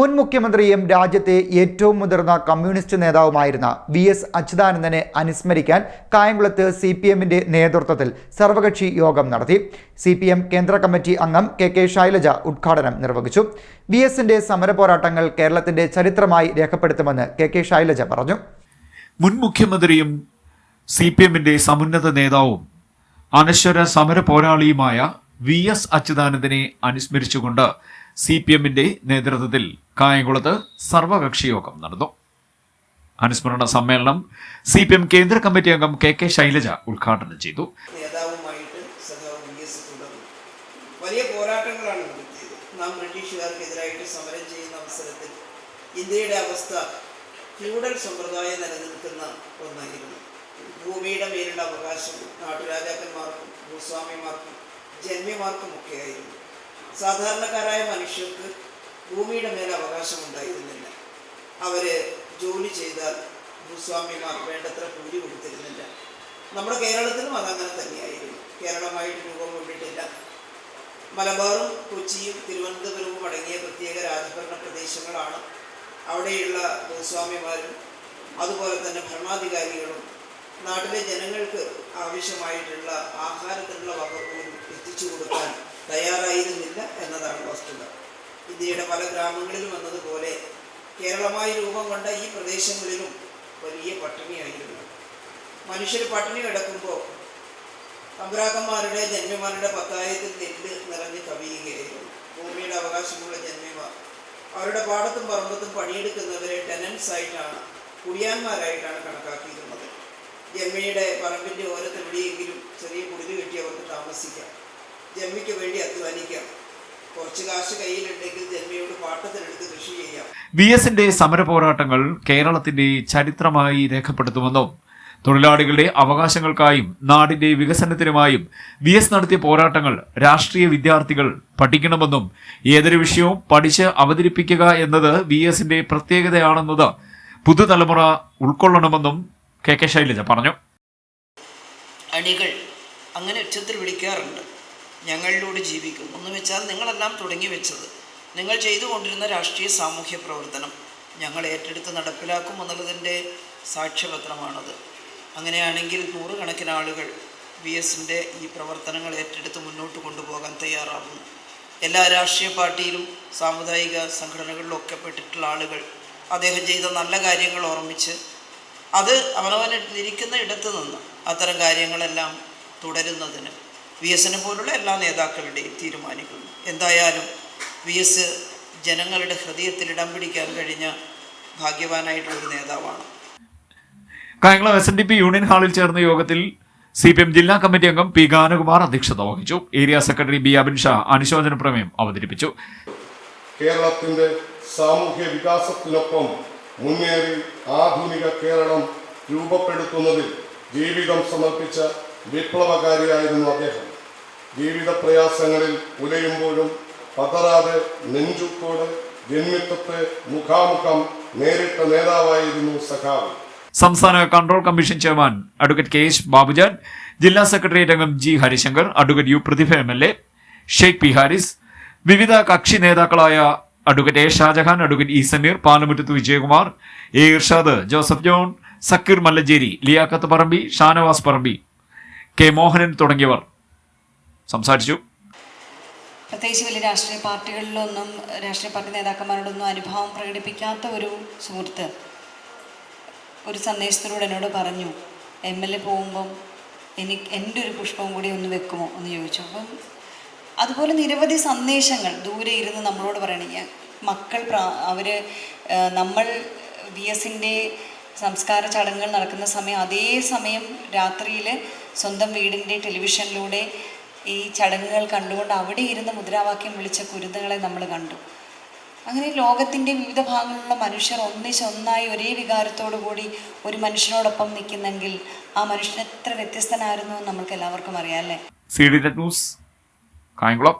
മുൻ മുഖ്യമന്ത്രിയും രാജ്യത്തെ ഏറ്റവും മുതിർന്ന കമ്മ്യൂണിസ്റ്റ് നേതാവുമായിരുന്ന വി എസ് അച്യുതാനന്ദനെ അനുസ്മരിക്കാൻ കായംകുളത്ത് സി പി എമ്മിന്റെ നേതൃത്വത്തിൽ സർവകക്ഷി യോഗം നടത്തി. സി പി എം കേന്ദ്ര കമ്മിറ്റി അംഗം കെ കെ ശൈലജ ഉദ്ഘാടനം നിർവഹിച്ചു. വി എസിന്റെ സമരപോരാട്ടങ്ങൾ കേരളത്തിന്റെ ചരിത്രമായി രേഖപ്പെടുത്തുമെന്ന് കെ കെ ശൈലജ പറഞ്ഞു. മുൻ മുഖ്യമന്ത്രിയും സി പി എമ്മിന്റെ സമുന്നത നേതാവും അനശ്വര സമര പോരാളിയുമായ വി എസ് അച്യുതാനന്ദനെ അനുസ്മരിച്ചുകൊണ്ട് സി പി എമ്മിന്റെ നേതൃത്വത്തിൽ കായംകുളത്ത് സർവകക്ഷിയോഗം നടന്നു. അനുസ്മരണ സമ്മേളനം സി പി എം കേന്ദ്ര കമ്മിറ്റി അംഗം കെ കെ ശൈലജ ഉദ്ഘാടനം ചെയ്തു. വലിയ പോരാട്ടങ്ങളാണ് നാം ബ്രിട്ടീഷുകാർക്കെതിരായിട്ട് സമരം ചെയ്യുന്ന അവസരത്തിൽ ഇന്ത്യയുടെ അവസ്ഥ ഫ്യൂഡൽ സമ്പ്രദായം നിലനിൽക്കുന്ന ഒന്നായിരുന്നു. ഭൂമിയുടെ മേലുള്ള അവകാശം നാട്ടുരാജാക്കന്മാർക്കും ഭൂസ്വാമിമാർക്കും ജന്മിമാർക്കും ഒക്കെയായിരുന്നു സാധാരണക്കാരായ മനുഷ്യർക്ക് ഭൂമിയുടെ മേൽ അവകാശം ഉണ്ടായിരുന്നില്ല അവർ ജോലി ചെയ്താൽ ഭൂസ്വാമിമാർ വേണ്ടത്ര കൂലി കൊടുത്തിരുന്നില്ല. നമ്മുടെ കേരളത്തിലും അതങ്ങനെ തന്നെയായിരുന്നു. കേരളമായിട്ട് രൂപം കൊണ്ടിട്ടില്ല. മലബാറും കൊച്ചിയും തിരുവനന്തപുരവും അടങ്ങിയ പ്രത്യേക രാജഭരണ പ്രദേശങ്ങളാണ് അവിടെയുള്ള ഭൂസ്വാമിമാരും അതുപോലെ തന്നെ ഭരണാധികാരികളും നാട്ടിലെ ജനങ്ങൾക്ക് ആവശ്യമായിട്ടുള്ള ആഹാരത്തിനുള്ള വക പോലും എത്തിച്ചു കൊടുക്കാൻ തയ്യാറായിരുന്നില്ല എന്നതാണ് വസ്തുത. ഇന്ത്യയുടെ പല ഗ്രാമങ്ങളിലും എന്നതുപോലെ കേരളമായി രൂപം കൊണ്ട ഈ പ്രദേശങ്ങളിലും വലിയ പട്ടിണിയായിരുന്നു. മനുഷ്യർ പട്ടിണി കിടക്കുമ്പോൾ തമ്പുരാക്കന്മാരുടെ ജന്മിമാരുടെ പത്തായത്തിൽ നെല്ല് നിറഞ്ഞ് കവിയുകയായിരുന്നു. ഭൂമിയുടെ അവകാശമുള്ള ജന്മിമാർ. അവരുടെ പാടത്തും പറമ്പത്തും പണിയെടുക്കുന്നവരെ ടെനൻസ് ആയിട്ടാണ് കുടിയാന്മാരായിട്ടാണ് കണക്കാക്കിയിരുന്നത്. ജന്മിയുടെ പറമ്പിന്റെ ഓരത്തെവിടെയെങ്കിലും ചെറിയ കുടിൽ കെട്ടി അവർക്ക് താമസിക്കാം. ജമ്മിക്ക് വേണ്ടി അധ്വാനിക്കാം. കുറച്ച് കാശ് കയ്യിലുണ്ടെങ്കിൽ ജന്മിയോട് പാട്ടത്തിനെടുത്ത് കൃഷി ചെയ്യാം. വി എസിന്റെ സമര പോരാട്ടങ്ങൾ കേരളത്തിന്റെ ചരിത്രമായി രേഖപ്പെടുത്തുമെന്നും തൊഴിലാളികളുടെ അവകാശങ്ങൾക്കായും നാടിന്റെ വികസനത്തിനുമായും വി എസ് നടത്തിയ പോരാട്ടങ്ങൾ രാഷ്ട്രീയ വിദ്യാർത്ഥികൾ പഠിക്കണമെന്നും ഏതൊരു വിഷയവും പഠിച്ച് അവതരിപ്പിക്കുക എന്നത് വി എസിന്റെ പ്രത്യേകതയാണെന്നത് പുതുതലമുറ ഉൾക്കൊള്ളണമെന്നും കെ കെ ശൈലജ പറഞ്ഞു. അണികൾ അങ്ങനെ ഉച്ചത്തിൽ വിളിക്കാറുണ്ട്. ഞങ്ങളിലൂടെ ജീവിക്കും. എന്ന് വെച്ചാൽ നിങ്ങളെല്ലാം തുടങ്ങി വെച്ചത് നിങ്ങൾ ചെയ്തുകൊണ്ടിരുന്ന രാഷ്ട്രീയ സാമൂഹ്യ പ്രവർത്തനം. ഞങ്ങൾ ഏറ്റെടുത്ത് നടപ്പിലാക്കും എന്നുള്ളതിന്റെ സാക്ഷ്യപത്രമാണത്. അങ്ങനെയാണെങ്കിൽ നൂറുകണക്കിന് ആളുകൾ വി എസിന്റെ ഈ പ്രവർത്തനങ്ങൾ ഏറ്റെടുത്ത് മുന്നോട്ട് കൊണ്ടുപോകാൻ തയ്യാറാകുന്നു. എല്ലാ രാഷ്ട്രീയ പാർട്ടിയിലും സാമുദായിക സംഘടനകളിലൊക്കെ പെട്ടിട്ടുള്ള ആളുകൾ അദ്ദേഹം ചെയ്ത നല്ല കാര്യങ്ങൾ ഓർമ്മിച്ച് അത് അവനവൻ ഇരിക്കുന്ന ഇടത്ത് നിന്ന് അത്തരം കാര്യങ്ങളെല്ലാം തുടരുന്നതിന് വി എസിനെ പോലുള്ള എല്ലാ നേതാക്കളുടെയും തീരുമാനിക്കുന്നു. എന്തായാലും വി എസ് ജനങ്ങളുടെ ഹൃദയത്തിൽ ഇടം പിടിക്കാൻ കഴിഞ്ഞ ഭാഗ്യവാനായിട്ടുള്ള ഒരു നേതാവാണ്. Kayamkulam S N D P union ഹാളിൽ ചേർന്ന യോഗത്തിൽ സി പി എം ജില്ലാ കമ്മിറ്റി അംഗം പി ഗാനകുമാർ അധ്യക്ഷത വഹിച്ചു. Area secretary B Abin Shah അനുശോചന പ്രമേയം അവതരിപ്പിച്ചു. കേരളത്തിന്റെ സാമൂഹ്യ വികാസത്തിനൊപ്പം മുന്നേറി ആധുനിക കേരളം രൂപപ്പെടുത്തുന്നതിൽ ജീവിതം സമർപ്പിച്ച വിപ്ലവകാരിയായിരുന്നു അദ്ദേഹം. ജീവിത പ്രയാസങ്ങളിൽ ഉലയുമ്പോഴും പതറാതെ നെഞ്ചുക്കോട് ജന്മിത്വത്തെ മുഖാമുഖം നേരിട്ട നേതാവായിരുന്നു സഖാവ്. സംസ്ഥാന control commission chairman advocate K S Babujan ജില്ലാ സെക്രട്ടേറിയറ്റ് അംഗം G Harishankar advocate U Prathibha M L A Sheikh P Haris വിവിധ കക്ഷി നേതാക്കളായ advocate A Shajahan advocate E Sameer Palamuttath Vijayakumar A Irshad Joseph John Sakeer Mallanchery Liyakath Parambi Shanavas Parambi K Mohanan തുടങ്ങിയവർ. സംസാരിച്ചു. പ്രത്യേകിച്ച് വലിയ രാഷ്ട്രീയ പാർട്ടികളിലൊന്നും രാഷ്ട്രീയ party നേതാക്കന്മാരോടൊന്നും അനുഭവം പ്രകടിപ്പിക്കാത്ത ഒരു സുഹൃത്ത് ഒരു സന്ദേശത്തിലൂടെ എന്നോട് പറഞ്ഞു എം എൽ എ പോകുമ്പം എനിക്ക് എന്റെ ഒരു പുഷ്പം കൂടി ഒന്ന് വെക്കുമോ? എന്ന് ചോദിച്ചു. അപ്പം അതുപോലെ നിരവധി സന്ദേശങ്ങൾ ദൂരെ ഇരുന്ന് നമ്മളോട് പറയണേ. മക്കൾ പ്രാ അവർ നമ്മൾ വി എസിന്റെ സംസ്കാര ചടങ്ങുകൾ നടക്കുന്ന സമയം അതേ സമയം രാത്രിയിൽ സ്വന്തം വീടിന്റെ ടെലിവിഷനിലൂടെ ഈ ചടങ്ങുകൾ കണ്ടുകൊണ്ട് അവിടെ ഇരുന്ന് മുദ്രാവാക്യം വിളിച്ച കുരുന്നുകളെ നമ്മൾ കണ്ടു. അങ്ങനെ ലോകത്തിന്റെ വിവിധ ഭാഗങ്ങളിലുള്ള മനുഷ്യർ ഒന്നിച്ചൊന്നായി ഒരേ വികാരത്തോടു കൂടി ഒരു മനുഷ്യനോടൊപ്പം നിൽക്കുന്നെങ്കിൽ ആ മനുഷ്യൻ എത്ര വ്യത്യസ്തനായിരുന്നു എന്ന് നമ്മൾക്ക് എല്ലാവർക്കും അറിയാം അല്ലേ? ന്യൂസ്. കായംകുളം